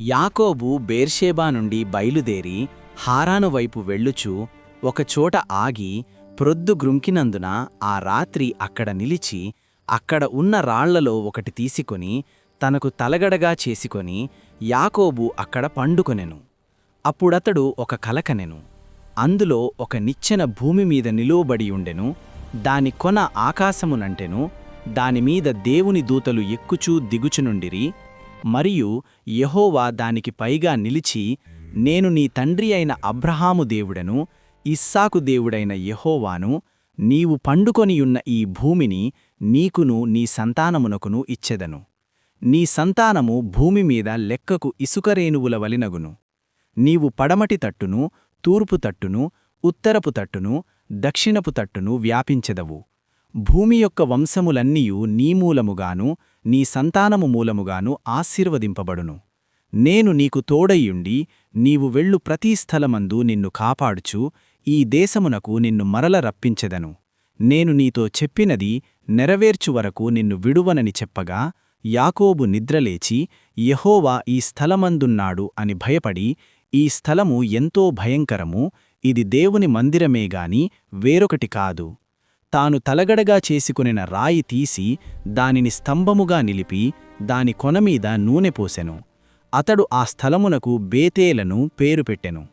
యాకోబు బేర్షేబా నుండి బయలుదేరి హారాను వైపు వెళ్ళుచూ ఒకచోట ఆగి ప్రొద్దు గ్రుంకినందున ఆ రాత్రి అక్కడ నిలిచి అక్కడ ఉన్న రాళ్ళలో ఒకటి తీసుకొని తనకు తలగడగా చేసుకొని యాకోబు అక్కడ పండుకొనెను. అప్పుడతడు ఒక కలకనెను అందులో ఒక నిచ్చెన భూమి మీద నిలువబడి ఉండెను. దాని కొన ఆకాశమునంటెను. దానిమీద దేవుని దూతలు ఎక్కుచూ దిగుచునుండిరి. మరియు యహోవా దానికి పైగా నిలిచి నేను నీ తండ్రి అయిన అబ్రహాము దేవుడను ఇస్సాకు దేవుడైన యహోవాను నీవు పండుకొనియున్న ఈ భూమిని నీకును నీ సంతానమునకును ఇచ్చెదను. నీ సంతానము భూమి మీద లెక్కకు ఇసుకరేణువుల వలినగును. నీవు పడమటి తట్టును తూర్పు తట్టును ఉత్తరపు తట్టును దక్షిణపు తట్టును వ్యాపించెదవు. భూమి యొక్క వంశములన్నీయు నీ మూలముగాను నీ సంతానము మూలముగాను ఆశీర్వదింపబడును. నేను నీకు తోడయ్యుండి నీవు వెళ్ళు ప్రతి స్థలమందు నిన్ను కాపాడుచు ఈ దేశమునకు నిన్ను మరల రప్పించెదను. నేను నీతో చెప్పినది నెరవేర్చు వరకు నిన్ను విడువనని చెప్పగా యాకోబు నిద్రలేచి యహోవా ఈ స్థలమందున్నాడు అని భయపడి ఈ స్థలము ఎంతో భయంకరము ఇది దేవుని మందిరమేగాని వేరొకటి కాదు. తాను తలగడగా చేసుకునిన రాయి తీసి దానిని స్తంభముగా నిలిపి దాని కొనమీద నూనె పోసెను. అతడు ఆ స్థలమునకు బేతేలను పేరు పెట్టెను.